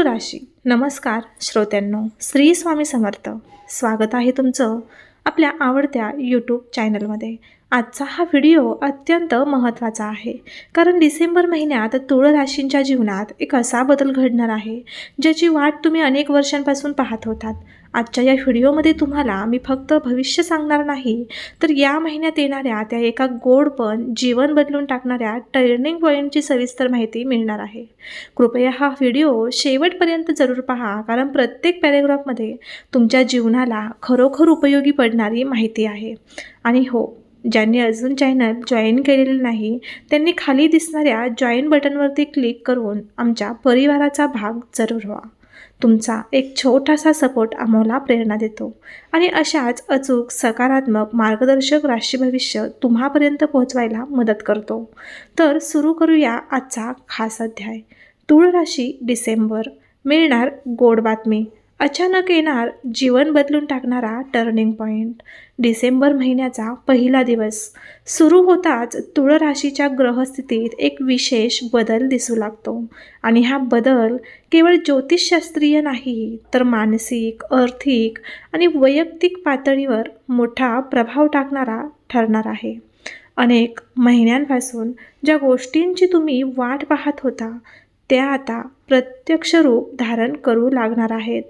राशी नमस्कार श्रोत्यांनो. श्री स्वामी समर्थ. स्वागत आहे तुमचं आपल्या आवडत्या यूट्यूब चॅनलमध्ये आजचा हा व्हिडिओ अत्यंत महत्त्वाचा आहे. कारण डिसेंबर महिन्यात तुळ राशींच्या जीवनात एक असा बदल घडणार आहे ज्याची वाट तुम्ही अनेक वर्षांपासून पाहत होतात. आजच्या या व्हिडिओमध्ये तुम्हाला मी फक्त भविष्य सांगणार नाही तर या महिन्यात येणाऱ्या त्या एका गोड पण जीवन बदलून टाकणाऱ्या टर्निंग पॉईंटची सविस्तर माहिती मिळणार आहे. कृपया हा व्हिडिओ शेवटपर्यंत जरूर पहा कारण प्रत्येक पॅरेग्राफमध्ये तुमच्या जीवनाला खरोखर उपयोगी पडणारी माहिती आहे. आणि हो ज्यांनी अजून चॅनल जॉईन केलेले नाही त्यांनी खाली दिसणाऱ्या जॉईन बटनवरती क्लिक करून आमच्या परिवाराचा भाग जरूर व्हा. तुमचा एक छोटासा सपोर्ट आम्हाला प्रेरणा देतो. आणि अशाच अचूक सकारात्मक मार्गदर्शक राशी भविष्य तुम्हापर्यंत पोहोचवायला मदत करतो. तर सुरू करूया आजचा खास अध्याय. तूळ राशी डिसेंबर. मिळणार गोड बातमी. अचानक येणार जीवन बदलून टाकणारा टर्निंग पॉईंट डिसेंबर महिन्याचा पहिला दिवस. सुरू होताच तुळ राशीच्या ग्रहस्थितीत एक विशेष बदल दिसू लागतो. आणि हा बदल केवळ ज्योतिषशास्त्रीय नाही तर मानसिक आर्थिक आणि वैयक्तिक पातळीवर मोठा प्रभाव टाकणारा ठरणार आहे. अनेक महिन्यांपासून ज्या गोष्टींची तुम्ही वाट पाहत होता त्या आता प्रत्यक्ष रूप धारण करू लागणार आहेत.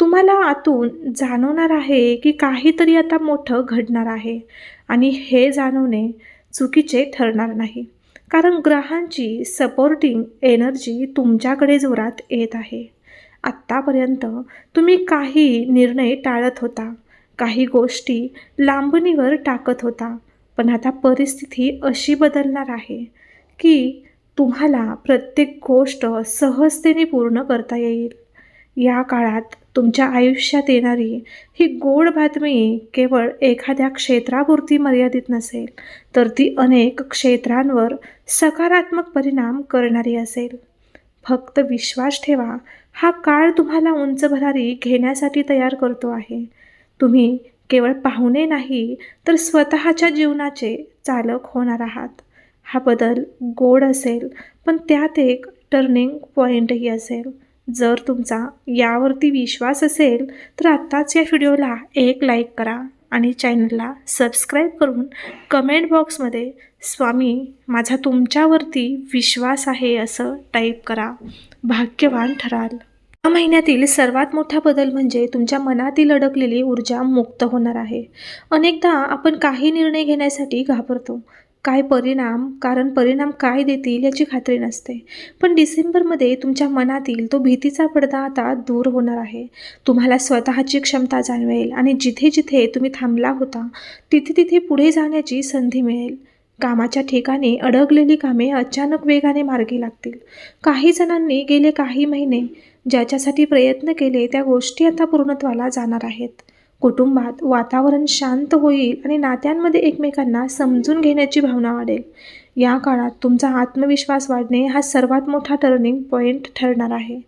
तुम्हाला आतून जाणवणार आहे की काहीतरी आता मोठं घडणार आहे आणि हे जाणवणे चुकीचे ठरणार नाही. कारण ग्रहांची सपोर्टिंग एनर्जी तुमच्याकडे जोरात येत आहे. आत्तापर्यंत तुम्ही काही निर्णय टाळत होता. काही गोष्टी लांबणीवर टाकत होता. पण आता परिस्थिती अशी बदलणार आहे की तुम्हाला प्रत्येक गोष्ट सहजतेने पूर्ण करता येईल. या काळात तुमच्या आयुष्यात येणारी ही गोड बातमी केवळ एखाद्या क्षेत्रापुरती मर्यादित नसेल तर ती अनेक क्षेत्रांवर सकारात्मक परिणाम करणारी असेल. फक्त विश्वास ठेवा हा काळ तुम्हाला उंच भरारी घेण्यासाठी तयार करतो आहे. तुम्ही केवळ पाहुणे नाही तर स्वतःच्या जीवनाचे चालक होणार आहात. हा बदल गोड असेल पण त्यात एक टर्निंग पॉईंटही असेल. जर तुमचा यावरती विश्वास असेल तर आत्ताच या व्हिडिओला एक लाईक करा आणि चॅनलला सबस्क्राईब करून कमेंट बॉक्समध्ये स्वामी माझा तुमच्यावरती विश्वास आहे असं टाईप करा. भाग्यवान ठराल. या महिन्यातील सर्वात मोठा बदल म्हणजे तुमच्या मनातील अडकलेली ऊर्जा मुक्त होणार आहे. अनेकदा आपण काही निर्णय घेण्यासाठी घाबरतो. काय परिणाम कारण परिणाम काय देतील याची खात्री नसते. पण डिसेंबरमध्ये तुमच्या मनातील तो भीतीचा पडदा आता दूर होणार आहे. तुम्हाला स्वतःची क्षमता जाणवेल आणि जिथे जिथे तुम्ही थांबला होता तिथे तिथे पुढे जाण्याची संधी मिळेल. कामाच्या ठिकाणी अडकलेली कामे अचानक वेगाने मार्गी लागतील. काही जणांनी गेले काही महिने ज्याच्यासाठी प्रयत्न केले त्या गोष्टी आता पूर्णत्वाला जाणार आहेत. कुटुंबात वातावरण शांत होईल आणि नात्यांमध्ये एकमेकांना समजून घेण्याची भावना वाढेल. या काळात तुमचा आत्मविश्वास वाढणे हा सर्वात मोठा टर्निंग पॉईंट ठरणार आहे.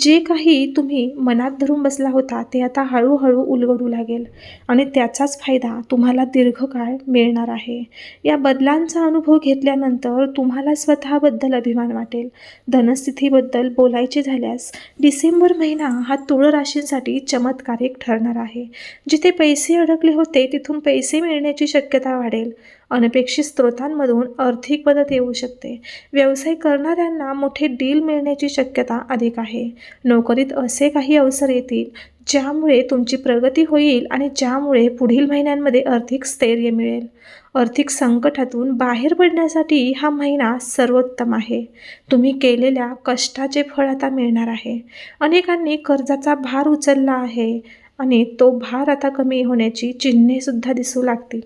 जे काही तुम्ही मनात धरून बसला होता ते आता हळूहळू उलगडू लागेल आणि त्याचाच फायदा तुम्हाला दीर्घकाळ मिळणार आहे. या बदलांचा अनुभव घेतल्यानंतर तुम्हाला स्वतःबद्दल अभिमान वाटेल. धनस्थितीबद्दल बोलायचे झाल्यास डिसेंबर महिना हा तुळ राशींसाठी चमत्कारिक ठरणार आहे. जिथे पैसे अडकले होते तिथून पैसे मिळण्याची शक्यता वाढेल. अनपेक्षित स्रोतांमधून आर्थिक मदत येऊ शकते. व्यवसाय करणाऱ्यांना मोठे डील मिळण्याची शक्यता अधिक आहे. नोकरीत असे काही अवसर येतील ज्यामुळे तुमची प्रगती होईल आणि ज्यामुळे पुढील महिन्यांमध्ये आर्थिक स्थैर्य मिळेल. आर्थिक संकटातून बाहेर पडण्यासाठी हा महिना सर्वोत्तम आहे. तुम्ही केलेल्या कष्टाचे फळ आता मिळणार आहे. अनेकांनी कर्जाचा भार उचलला आहे आणि तो भार आता कमी होण्याची चिन्हेसुद्धा दिसू लागतील.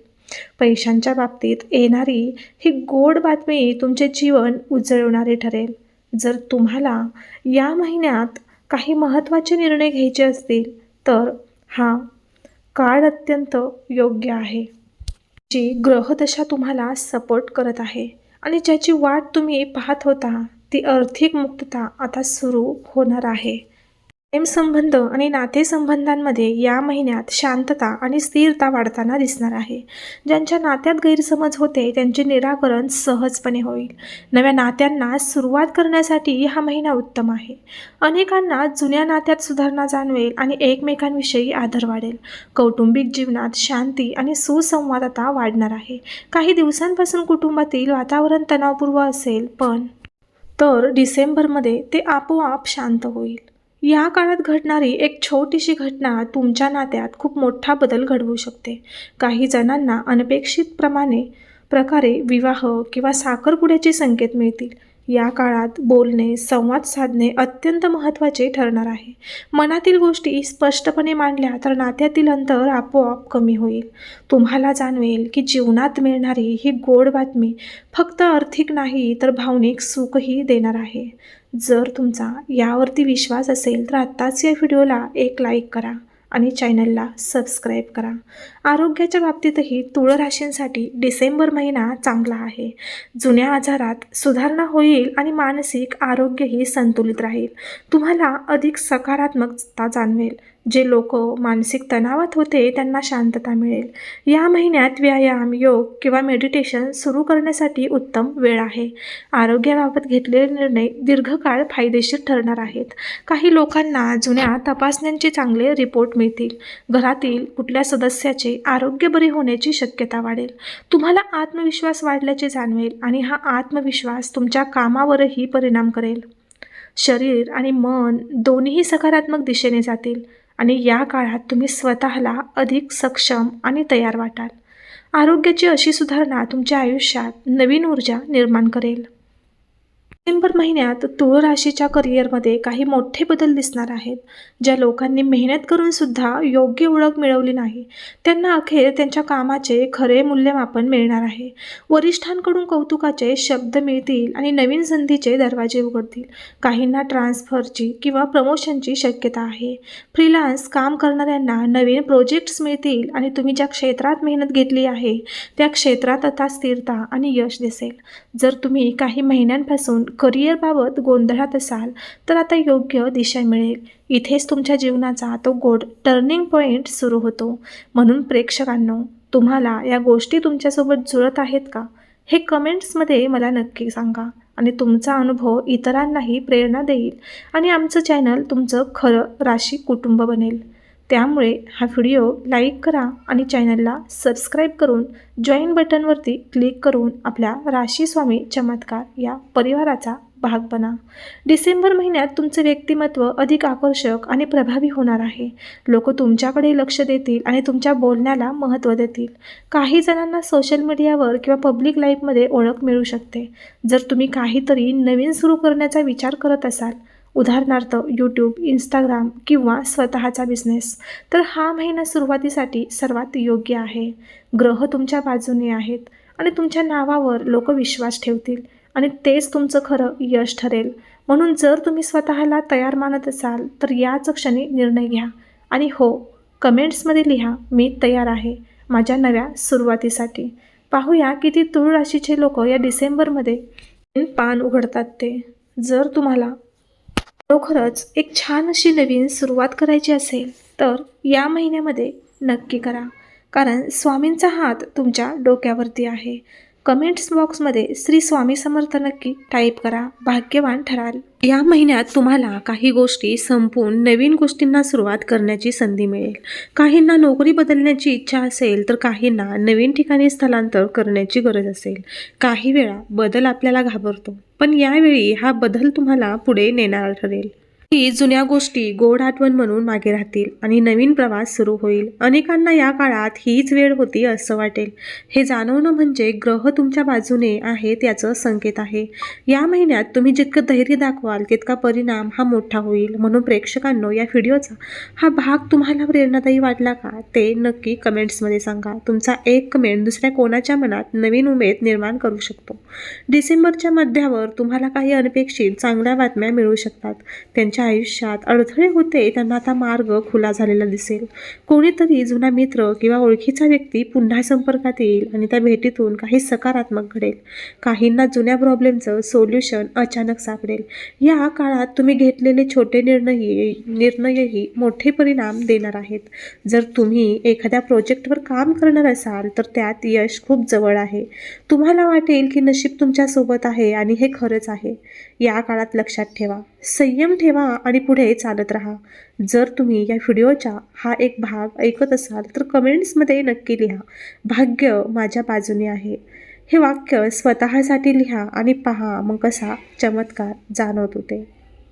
पैशांच्या बाबतीत येणारी ही गोड बातमी तुमचे जीवन उजळवणारे ठरेल. जर तुम्हाला या महिन्यात काही महत्त्वाचे निर्णय घ्यायचे असतील तर हा काळ अत्यंत योग्य आहे. जी ग्रहदशा तुम्हाला सपोर्ट करत आहे आणि ज्याची वाट तुम्ही पाहत होता ती आर्थिक मुक्तता आता सुरू होणार आहे. प्रेमसंबंध आणि नातेसंबंधांमध्ये या महिन्यात शांतता आणि स्थिरता वाढताना दिसणार आहे. ज्यांच्या नात्यात गैरसमज होते त्यांचे निराकरण सहजपणे होईल. नव्या नात्यांना सुरुवात करण्यासाठी हा महिना उत्तम आहे. अनेकांना जुन्या नात्यात सुधारणा जाणवेल आणि एकमेकांविषयी आदर वाढेल. कौटुंबिक जीवनात शांती आणि सुसंवादता वाढणार आहे. काही दिवसांपासून कुटुंबातील वातावरण तणावपूर्व असेल पण तर डिसेंबरमध्ये ते आपोआप शांत होईल. या काळात घडणारी एक छोटीशी घटना तुमच्या नात्यात खूप मोठा बदल घडवू शकते. काही जणांना अनपेक्षितप्रमाणे प्रकारे विवाह किंवा साखरपुड्याचे संकेत मिळतील. या काळात बोलणे संवाद साधणे अत्यंत महत्त्वाचे ठरणार आहे. मनातील गोष्टी स्पष्टपणे मांडल्या तर नात्यातील अंतर आपोआप कमी होईल. तुम्हाला जाणवेल की जीवनात मिळणारी ही गोड बातमी फक्त आर्थिक नाही तर भावनिक सुखही देणार आहे. जर तुमचा यावरती विश्वास असेल तर आत्ताच या व्हिडिओला एक लाईक करा. आणि चॅनलला सबस्क्राईब करा. आरोग्याच्या बाबतीतही तुळ राशींसाठी डिसेंबर महिना चांगला आहे. जुन्या आजारात सुधारणा होईल आणि मानसिक आरोग्यही संतुलित राहील. तुम्हाला अधिक सकारात्मकता जाणवेल. जे लोक मानसिक तणावात होते त्यांना शांतता मिळेल. या महिन्यात व्यायाम योग किंवा मेडिटेशन सुरू करण्यासाठी उत्तम वेळ आहे. आरोग्याबाबत घेतलेले निर्णय दीर्घकाळ फायदेशीर ठरणार आहेत. काही लोकांना जुन्या तपासण्यांचे चांगले रिपोर्ट मिळतील. घरातील कुठल्या सदस्याचे आरोग्य बरे होण्याची शक्यता वाढेल. तुम्हाला आत्मविश्वास वाढल्याचे जाणवेल आणि हा आत्मविश्वास तुमच्या कामावरही परिणाम करेल. शरीर आणि मन दोन्ही सकारात्मक दिशेने जातील. आणि या काळात तुम्ही स्वतःला अधिक सक्षम आणि तयार वाटाल. आरोग्याची अशी सुधारणा तुमच्या आयुष्यात नवीन ऊर्जा निर्माण करेल. डिसेंबर महिन्यात तुळ राशीच्या करिअरमध्ये काही मोठे बदल दिसणार आहेत. ज्या लोकांनी मेहनत करून सुद्धा योग्य ओळख मिळवली नाही त्यांना अखेर त्यांच्या कामाचे खरे मूल्यमापन मिळणार आहे. वरिष्ठांकडून कौतुकाचे शब्द मिळतील आणि नवीन संधीचे दरवाजे उघडतील. काहींना ट्रान्सफरची किंवा प्रमोशनची शक्यता आहे. फ्रीलान्स काम करणाऱ्यांना नवीन प्रोजेक्ट्स मिळतील आणि तुम्ही ज्या क्षेत्रात मेहनत घेतली आहे त्या क्षेत्रात आता स्थिरता आणि यश दिसेल. जर तुम्ही काही महिन्यांपासून करिअरबाबत गोंधळात असाल तर आता योग्य दिशा मिळेल. इथेच तुमच्या जीवनाचा तो गोड टर्निंग पॉईंट सुरू होतो. म्हणून प्रेक्षकांनो तुम्हाला या गोष्टी तुमच्यासोबत जुळत आहेत का? हे कमेंट्समध्ये मला नक्की सांगा आणि तुमचा अनुभव इतरांनाही प्रेरणा देईल आणि आमचं चॅनल तुमचं खरं राशी कुटुंब बनेल. त्यामुळे हा व्हिडिओ लाईक करा आणि चॅनलला सबस्क्राईब करून जॉईन बटनवरती क्लिक करून आपल्या राशीस्वामी चमत्कार या परिवाराचा भाग बना. डिसेंबर महिन्यात तुमचं व्यक्तिमत्व अधिक आकर्षक आणि प्रभावी होणार आहे. लोक तुमच्याकडे लक्ष देतील आणि तुमच्या बोलण्याला महत्त्व देतील. काही जणांना सोशल मीडियावर किंवा पब्लिक लाईफमध्ये ओळख मिळू शकते. जर तुम्ही काहीतरी नवीन सुरू करण्याचा विचार करत असाल उदाहरणार्थ यूट्यूब इंस्टाग्राम किंवा स्वतःचा बिझनेस तर हा महिना सुरुवातीसाठी सर्वात योग्य आहे. ग्रह तुमच्या बाजूने आहेत आणि तुमच्या नावावर लोक विश्वास ठेवतील आणि तेच तुमचं खरं यश ठरेल. म्हणून जर तुम्ही स्वतःला तयार मानत असाल तर याच क्षणी निर्णय घ्या. आणि हो कमेंट्समध्ये लिहा मी तयार आहे माझ्या नव्या सुरुवातीसाठी. पाहूया किती तुळ राशीचे लोक या डिसेंबरमध्ये पान उघडतात ते. जर तुम्हाला खरोखरच एक छान अशी नवीन सुरुवात करायची असेल तर या महिन्यामध्ये नक्की करा. कारण स्वामींचा हात तुमच्या डोक्यावरती आहे. कमेंट्स बॉक्समध्ये श्री स्वामी समर्थ नक्की टाईप करा भाग्यवान ठराल. या महिन्यात तुम्हाला काही गोष्टी संपून नवीन गोष्टींना सुरुवात करण्याची संधी मिळेल. काहींना नोकरी बदलण्याची इच्छा असेल तर काहींना नवीन ठिकाणी स्थलांतर करण्याची गरज असेल. काही वेळा बदल आपल्याला घाबरतो पण यावेळी हा बदल तुम्हाला पुढे नेणार ठरेल. ही जुन्या गोष्टी गोड आठवण म्हणून मागे राहतील आणि नवीन प्रवास सुरू होईल. अनेकांना या काळात हीच वेळ होती असं वाटेल. हे जाणवणं म्हणजे ग्रह तुमच्या बाजूने आहेत याचं संकेत आहे. या महिन्यात तुम्ही जितकं धैर्य दाखवाल तितका परिणाम हा मोठा होईल म्हणून प्रेक्षकांनो या व्हिडिओचा हा भाग तुम्हाला प्रेरणादायी वाटला का? ते नक्की कमेंट्समध्ये सांगा. तुमचा एक कमेंट दुसऱ्या कोणाच्या मनात नवीन उमेद निर्माण करू शकतो. डिसेंबरच्या मध्यावर तुम्हाला काही अनपेक्षित चांगल्या बातम्या मिळू शकतात. त्यांच्या ज्यांच्या आयुष्यात अडथळे होते त्यांना आता मार्ग खुला झालेला दिसेल. कोणीतरी जुना मित्र किंवा ओळखीचा व्यक्ती पुन्हा संपर्कात येईल आणि त्या भेटीतून काही सकारात्मक घडेल. काहींना जुन्या प्रॉब्लेमचं सोल्युशन अचानक सापडेल. या काळात तुम्ही घेतलेले छोटे निर्णय निर्णयही मोठे परिणाम देणार आहेत. जर तुम्ही एखाद्या प्रोजेक्टवर काम करणार असाल तर त्यात यश खूप जवळ आहे. तुम्हाला वाटेल की नशीब तुमच्यासोबत आहे आणि हे खरंच आहे. या काळात लक्षात ठेवा. संयम ठेवा आणि पुढे चालत राहा. जर तुम्ही या व्हिडिओचा हा एक भाग ऐकत असाल तर कमेंट्समध्ये नक्की लिहा. भाग्य माझ्या बाजूने आहे. हे वाक्य स्वतःसाठी लिहा आणि पहा मग कसा चमत्कार जाणवत होते.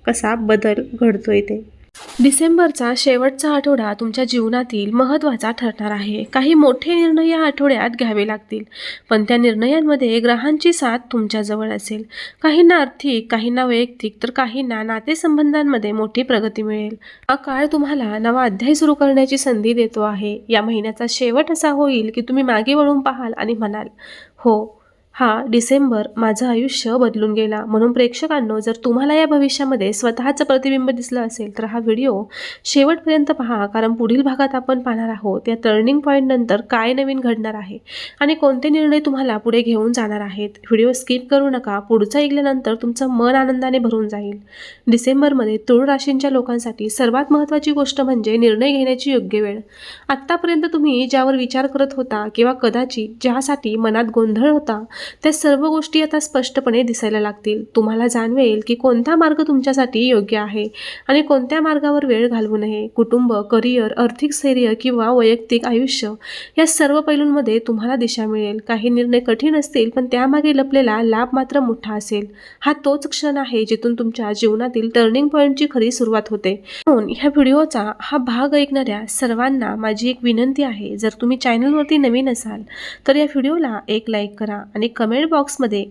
कसा बदल घडतोय ते. डिसेंबरचा शेवटचा आठवडा तुमच्या जीवनातील महत्त्वाचा ठरणार आहे. काही मोठे निर्णय या आठवड्यात घ्यावे लागतील पण त्या निर्णयांमध्ये ग्रहांची साथ तुमच्याजवळ असेल. काहींना आर्थिक काहींना वैयक्तिक तर काहींना नातेसंबंधांमध्ये मोठी प्रगती मिळेल. हा काळ तुम्हाला नवा अध्याय सुरू करण्याची संधी देतो आहे. या महिन्याचा शेवट असा होईल की तुम्ही मागे वळून पाहाल आणि म्हणाल हो हा डिसेंबर माझं आयुष्य बदलून गेला. म्हणून प्रेक्षकांनो जर तुम्हाला या भविष्यामध्ये स्वतःचं प्रतिबिंब दिसलं असेल तर हा व्हिडिओ शेवटपर्यंत पहा कारण पुढील भागात आपण पाहणार आहोत या टर्निंग पॉईंटनंतर काय नवीन घडणार आहे आणि कोणते निर्णय तुम्हाला पुढे घेऊन जाणार आहेत. व्हिडिओ स्किप करू नका पुढचं ऐकल्यानंतर तुमचं मन आनंदाने भरून जाईल. डिसेंबरमध्ये तुळ राशींच्या लोकांसाठी सर्वात महत्त्वाची गोष्ट म्हणजे निर्णय घेण्याची योग्य वेळ. आत्तापर्यंत तुम्ही ज्यावर विचार करत होता किंवा कदाचित ज्यासाठी मनात गोंधळ होता त्या सर्व गोष्टी आता स्पष्टपणे दिसायला लागतील. तुम्हाला जाणवेल की कोणता मार्ग तुमच्यासाठी योग्य आहे आणि कोणत्या मार्गावर वेळ घालवू नये. कुटुंब करिअर आर्थिक स्थैर्य किंवा वैयक्तिक आयुष्य या सर्व पैलूंमध्ये तुम्हाला दिशा मिळेल. काही निर्णय कठीण असतील पण त्यामागे लपलेला लाभ मात्र मोठा असेल. हा तोच क्षण आहे जिथून तुमच्या जीवनातील टर्निंग पॉईंटची खरी सुरुवात होते. म्हणून ह्या व्हिडिओचा हा भाग ऐकणाऱ्या सर्वांना माझी एक विनंती आहे जर तुम्ही चॅनलवरती नवीन असाल तर या व्हिडिओला एक लाईक करा आणि कमेंट बॉक्समध्ये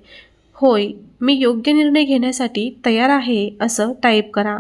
होय मी योग्य निर्णय घेण्यासाठी तयार आहे असं टाईप करा.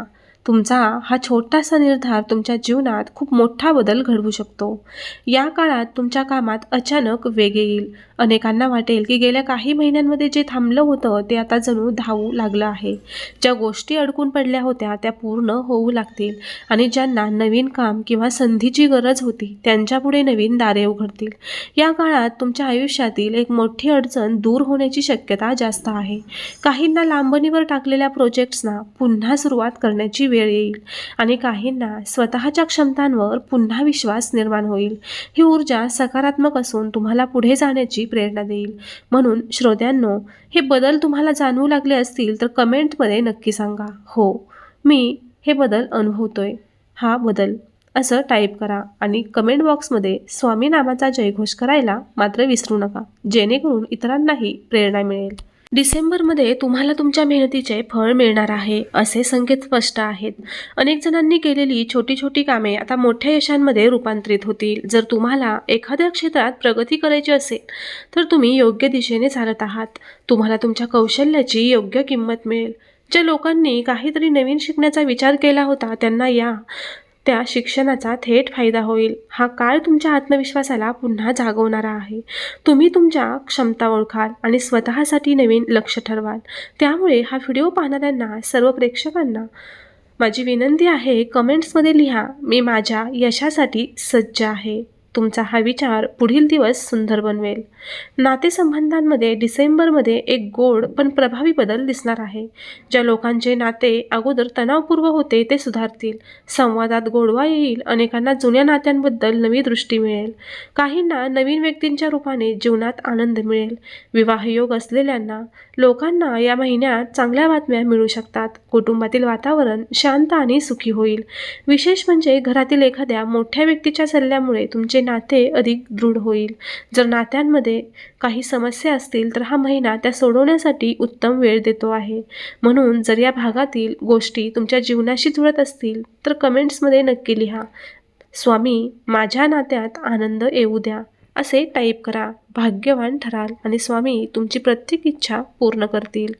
तुमचा हा छोटासा निर्धार तुमच्या जीवनात खूप मोठा बदल घडवू शकतो. या काळात तुमच्या कामात अचानक वेग येईल. अनेकांना वाटेल की गेल्या काही महिन्यांमध्ये जे थांबलं होतं ते आता जणू धावू लागलं आहे. ज्या गोष्टी अडकून पडल्या होत्या त्या पूर्ण होऊ लागतील आणि ज्यांना नवीन काम किंवा संधीची गरज होती त्यांच्यापुढे नवीन दारे उघडतील. या काळात तुमच्या आयुष्यातील एक मोठी अडचण दूर होण्याची शक्यता जास्त आहे. काहींना लांबणीवर टाकलेल्या प्रोजेक्ट्सना पुन्हा सुरुवात करण्याची वेळ येईल आणि काहींना स्वतःच्या क्षमतांवर पुन्हा विश्वास निर्माण होईल. ही ऊर्जा सकारात्मक असून तुम्हाला पुढे जाण्याची प्रेरणा देईल. म्हणून श्रोत्यांनो हे बदल तुम्हाला जाणवू लागले असतील तर कमेंटमध्ये नक्की सांगा. हो मी हे बदल अनुभवतोय. हा बदल. असं टाईप करा आणि कमेंट बॉक्समध्ये स्वामी नामाचा जयघोष करायला मात्र विसरू नका. जेणेकरून इतरांनाही प्रेरणा मिळेल. डिसेंबरमध्ये तुम्हाला तुमच्या मेहनतीचे फळ मिळणार आहे असे संकेत स्पष्ट आहेत. अनेक जणांनी केलेली छोटी छोटी कामे आता मोठ्या यशांमध्ये रूपांतरित होतील. जर तुम्हाला एखाद्या क्षेत्रात प्रगती करायची असेल तर तुम्ही योग्य दिशेने चालत आहात. तुम्हाला तुमच्या कौशल्याची योग्य किंमत मिळेल. ज्या लोकांनी काहीतरी नवीन शिकण्याचा विचार केला होता त्यांना या त्या शिक्षणाचा थेट फायदा होईल. हा काळ तुमच्या आत्मविश्वासाला पुन्हा जागवणारा आहे. तुम्ही तुमच्या क्षमता ओळखाल आणि स्वतःसाठी नवीन लक्ष ठरवाल. त्यामुळे हा व्हिडिओ पाहणाऱ्यांना सर्व प्रेक्षकांना माझी विनंती आहे कमेंट्समध्ये लिहा मी माझ्या यशासाठी सज्ज आहे. तुमचा हा विचार पुढील दिवस सुंदर बनवेल. नातेसंबंधांमध्ये डिसेंबरमध्ये एक गोड पण प्रभावी बदल दिसणार आहे. ज्या लोकांचे नाते अगोदर तणावपूर्व होते ते सुधारतील. संवादात गोडवा येईल अनेकांना जुन्या नात्यांबद्दल नवी दृष्टी मिळेल. काहींना नवीन व्यक्तींच्या रूपाने जीवनात आनंद मिळेल. विवाहयोग असलेल्यांना लोकांना या महिन्यात चांगल्या बातम्या मिळू शकतात. कुटुंबातील वातावरण शांत आणि सुखी होईल. विशेष म्हणजे घरातील एखाद्या मोठ्या व्यक्तीच्या सल्ल्यामुळे तुमचे नाते अधिक दृढ होईल. जर नात्यांमध्ये काही समस्या असतील तर हा महिना त्या सोडवण्यासाठी उत्तम वेळ देतो आहे. म्हणून जर या भागातील गोष्टी तुमच्या जीवनाशी जुळत असतील तर कमेंट्समध्ये नक्की लिहा. स्वामी माझ्या नात्यात आनंद येऊ द्या असे टाईप करा. भाग्यवान ठराल आणि स्वामी तुमची प्रत्येक इच्छा पूर्ण करतील.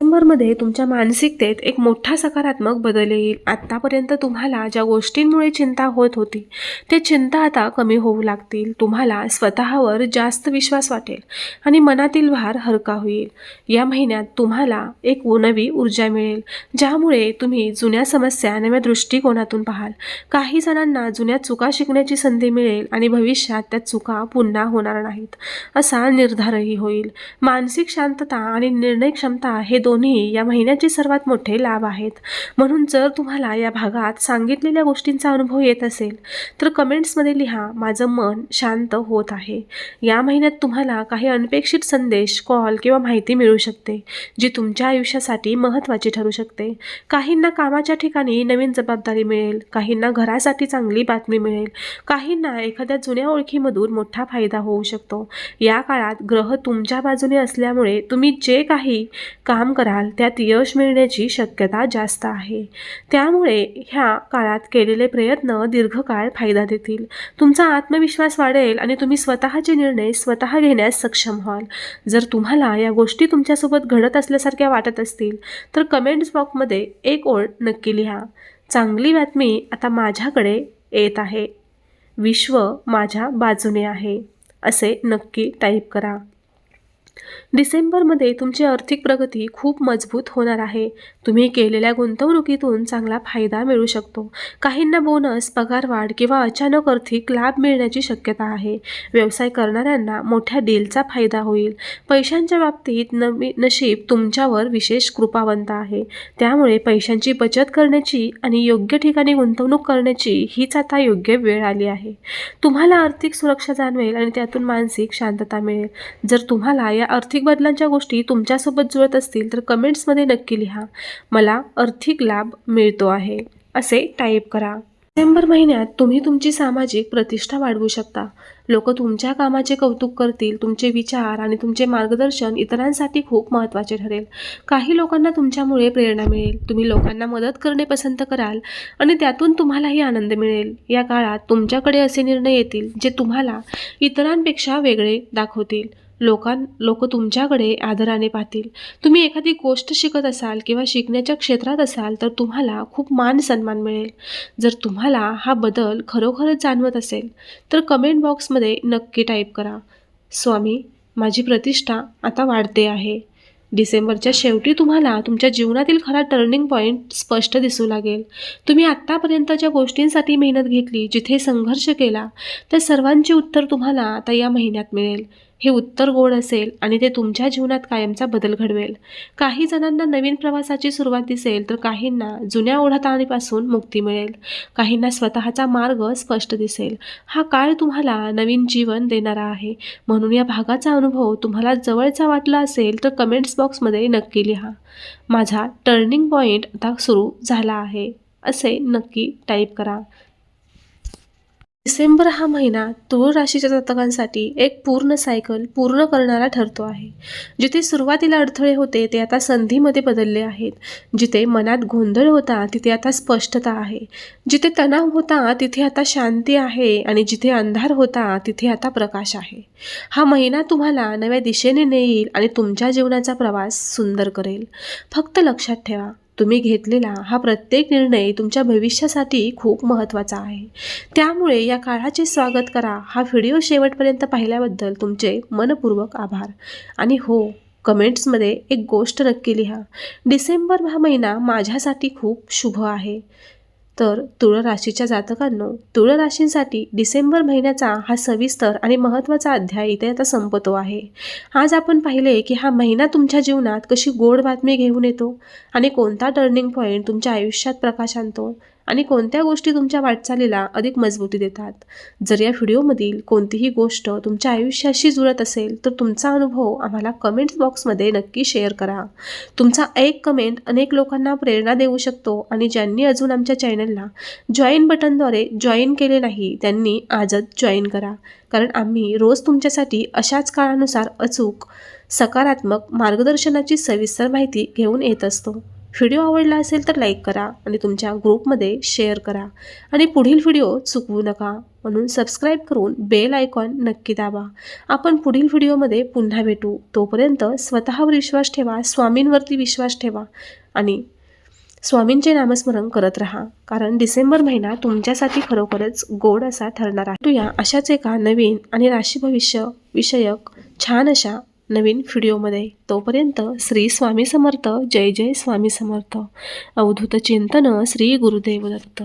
डिसेंबरमध्ये तुमच्या मानसिकतेत एक मोठा सकारात्मक बदल येईल. आत्तापर्यंत तुम्हाला ज्या गोष्टींमुळे चिंता होत होती ते चिंता आता कमी होऊ लागतील. तुम्हाला स्वतःवर जास्त विश्वास वाटेल आणि मनातील भार हलका होईल. या महिन्यात तुम्हाला एक नवी ऊर्जा मिळेल ज्यामुळे तुम्ही जुन्या समस्या नव्या दृष्टिकोनातून पाहाल. काही जणांना जुन्या चुका शिकण्याची संधी मिळेल आणि भविष्यात त्या चुका पुन्हा होणार नाहीत असा निर्धारही होईल. मानसिक शांतता आणि निर्णय क्षमता हे दोन्ही या महिन्याचे सर्वात मोठे लाभ आहेत. म्हणून जर तुम्हाला या भागात सांगितलेल्या गोष्टींचा अनुभव येत असेल तर कमेंट्समध्ये लिहा माझं मन शांत होत आहे. या महिन्यात तुम्हाला काही अनपेक्षित संदेश कॉल किंवा माहिती मिळू शकते जी तुमच्या आयुष्यासाठी महत्त्वाची ठरू शकते. काहींना कामाच्या ठिकाणी नवीन जबाबदारी मिळेल काहींना घरासाठी चांगली बातमी मिळेल काहींना एखाद्या जुन्या ओळखीमधून मोठा फायदा होऊ शकतो. या काळात ग्रह तुमच्या बाजूने असल्यामुळे तुम्ही जे काही काम कराल त्यात यश मिळण्याची शक्यता जास्त आहे. त्यामुळे ह्या काळात केलेले प्रयत्न दीर्घकाळ फायदा देतील. तुमचा आत्मविश्वास वाढेल आणि तुम्ही स्वतःचे निर्णय स्वतः घेण्यास सक्षम व्हाल. जर तुम्हाला या गोष्टी तुमच्यासोबत घडत असल्यासारख्या वाटत असतील तर कमेंट्स बॉक्समध्ये एक ओळ नक्की लिहा. चांगली बातमी आता माझ्याकडे येत आहे. विश्व माझ्या बाजूने आहे. असे नक्की टाईप करा. डिसेंबरमध्ये तुमची आर्थिक प्रगती खूप मजबूत होणार आहे. तुम्ही केलेल्या गुंतवणुकीतून चांगला फायदा मिळू शकतो. काहींना बोनस पगारवाढ किंवा अचानक आर्थिक लाभ मिळण्याची शक्यता आहे. व्यवसाय करणाऱ्यांना मोठ्या डीलचा फायदा होईल. पैशांच्या बाबतीत नवी नशीब तुमच्यावर विशेष कृपावंत आहे. त्यामुळे पैशांची बचत करण्याची आणि योग्य ठिकाणी गुंतवणूक करण्याची हीच आता योग्य वेळ आली आहे. तुम्हाला आर्थिक सुरक्षा जाणवेल आणि त्यातून मानसिक शांतता मिळेल. जर तुम्हाला या आर्थिक बदलांच्या गोष्टी तुमच्यासोबत जुळत असतील तर कमेंट्समध्ये नक्की लिहा. मला आर्थिक लाभ मिळतो आहे. असे टाईप करा. डिसेंबर महिन्यात तुम्ही तुमची सामाजिक प्रतिष्ठा वाढवू शकता. लोक तुमच्या कामाचे कौतुक करतील तुमचे विचार आणि तुमचे मार्गदर्शन इतरांसाठी खूप महत्त्वाचे ठरेल. काही लोकांना तुमच्यामुळे प्रेरणा मिळेल. तुम्ही लोकांना मदत करणे पसंत कराल आणि त्यातून तुम्हालाही आनंद मिळेल. या काळात तुमच्याकडे असे निर्णय येतील जे तुम्हाला इतरांपेक्षा वेगळे दाखवतील. लोकां लोक तुमच्याकडे आदराने पाहतील. तुम्ही एखादी गोष्ट शिकत असाल किंवा शिकण्याच्या क्षेत्रात असाल तर तुम्हाला खूप मान सन्मान मिळेल. जर तुम्हाला हा बदल खरोखरच जाणवत असेल तर कमेंट बॉक्समध्ये नक्की टाईप करा. स्वामी माझी प्रतिष्ठा आता वाढते आहे. डिसेंबरच्या शेवटी तुम्हाला तुमच्या जीवनातील खरा टर्निंग पॉईंट स्पष्ट दिसू लागेल. तुम्ही आत्तापर्यंत ज्या गोष्टींसाठी मेहनत घेतली जिथे संघर्ष केला त्या सर्वांचे उत्तर तुम्हाला आता या महिन्यात मिळेल. हे उत्तर गोड असेल आणि ते तुमच्या जीवनात कायमचा बदल घडवेल. काही जणांना नवीन प्रवासाची सुरुवात दिसेल तर काहींना जुन्या ओढाताणीपासून मुक्ती मिळेल. काहींना स्वतःचा मार्ग स्पष्ट दिसेल. हा काळ तुम्हाला नवीन जीवन देणारा आहे. म्हणून या भागाचा अनुभव तुम्हाला जवळचा वाटला असेल तर कमेंट्स बॉक्समध्ये नक्की लिहा. माझा टर्निंग पॉईंट आता सुरू झाला आहे. असे नक्की टाईप करा. डिसेंबर हा महिना तुळ राशीच्या जातकांसाठी एक पूर्ण सायकल पूर्ण करणारा ठरतो आहे. जिथे सुरुवातीला अडथळे होते ते आता संधीमध्ये बदलले आहेत. जिथे मनात गोंधळ होता तिथे आता स्पष्टता आहे. जिथे तणाव होता तिथे आता शांती आहे आणि जिथे अंधार होता तिथे आता प्रकाश आहे. हा महिना तुम्हाला नव्या दिशेने नेईल आणि तुमच्या जीवनाचा प्रवास सुंदर करेल. फक्त लक्षात ठेवा तुम्ही घेतलेला हा प्रत्येक निर्णय तुमच्या भविष्यासाठी खूप महत्त्वाचा आहे. त्यामुळे या काळाचे स्वागत करा. हा व्हिडिओ शेवटपर्यंत पाहिल्याबद्दल तुमचे मनपूर्वक आभार. आणि हो कमेंट्समध्ये एक गोष्ट नक्की लिहा. डिसेंबर हा महिना माझ्यासाठी खूप शुभ आहे. तर तुळ राशीच्या जातकांनो तुळ राशींसाठी डिसेंबर महिन्याचा हा सविस्तर आणि महत्त्वाचा अध्याय इथे आता संपतो आहे. आज आपण पाहिले की हा महिना तुमच्या जीवनात कशी गोड बातमी घेऊन येतो आणि कोणता टर्निंग पॉईंट तुमच्या आयुष्यात प्रकाश आणतो. आणि कोणत्या गोष्टी तुमच्या वाटचालीला अधिक मजबूती देतात? जर या व्हिडिओमधील कोणतीही गोष्ट तुमच्या आयुष्याशी जुळत असेल तर तुमचा अनुभव आम्हाला कमेंट्स बॉक्समध्ये नक्की शेअर करा. तुमचा एक कमेंट अनेक लोकांना प्रेरणा देऊ शकतो आणि ज्यांनी अजून आमच्या चॅनलला जॉईन बटनद्वारे जॉईन केले नाही त्यांनी आजच जॉईन करा. कारण आम्ही रोज तुमच्यासाठी अशाच काळानुसार अचूक सकारात्मक मार्गदर्शनाची सविस्तर माहिती घेऊन येत असतो. व्हिडिओ आवडला असेल तर लाईक करा आणि तुमच्या ग्रुपमध्ये शेअर करा. आणि पुढील व्हिडिओ चुकवू नका म्हणून सबस्क्राईब करून बेल आयकॉन नक्की दाबा. आपण पुढील व्हिडिओमध्ये पुन्हा भेटू. तोपर्यंत स्वतःवर विश्वास ठेवा स्वामींवरती विश्वास ठेवा आणि स्वामींचे नामस्मरण करत राहा. कारण डिसेंबर महिना तुमच्यासाठी खरोखरच गोड असा ठरणार आहे. या अशाच एका नवीन आणि राशी भविष्य विषयक छान अशा नवीन व्हिडिओमध्ये तोपर्यंत श्री स्वामी समर्थ जय जय स्वामी समर्थ. अवधूत चिंतन श्री गुरुदेव दत्त